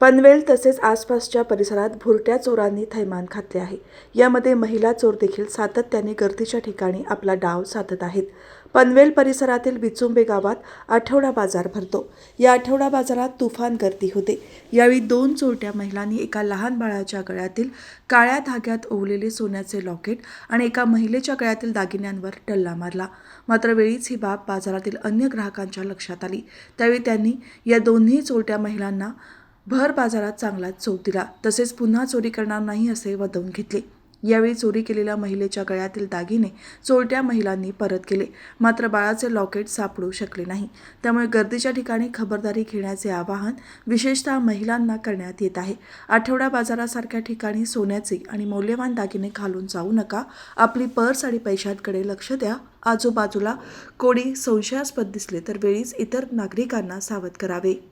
पनवेल तसेच आसपासच्या परिसरात भुरट्या चोरांनी थैमान घातले आहे. यामध्ये महिला चोर देखील सातत्याने गर्दीच्या ठिकाणी आपला डाव साधत आहेत. पनवेल परिसरातील बिचुंबे गावात आठवडा बाजार भरतो. या आठवडा बाजारात तुफान गर्दी होते. यावेळी दोन चोरट्या महिलांनी एका लहान बाळाच्या गळ्यातील काळ्या धाग्यात ओवलेले सोन्याचे लॉकेट आणि एका महिलेच्या गळ्यातील दागिन्यांवर टल्ला मारला. मात्र वेळीच ही बाब बाजारातील अन्य ग्राहकांच्या लक्षात आली. त्यावेळी त्यांनी या दोन्ही चोरट्या महिलांना भर बाजारात चांगलाच चोप दिला. तसेच पुन्हा चोरी करणार नाही असे वदवून घेतले. यावेळी चोरी केलेल्या महिलेच्या गळ्यातील दागिने चोरट्या महिलांनी परत केले. मात्र बाळाचे लॉकेट सापडू शकले नाही. त्यामुळे गर्दीच्या ठिकाणी खबरदारी घेण्याचे आवाहन विशेषतः महिलांना करण्यात येत आहे. आठवडा बाजारासारख्या ठिकाणी सोन्याचे आणि मौल्यवान दागिने घालून जाऊ नका. आपली पर्स आणि पैशांकडे लक्ष द्या. आजूबाजूला कोणी संशयास्पद दिसले तर वेळीच इतर नागरिकांना सावध करावे.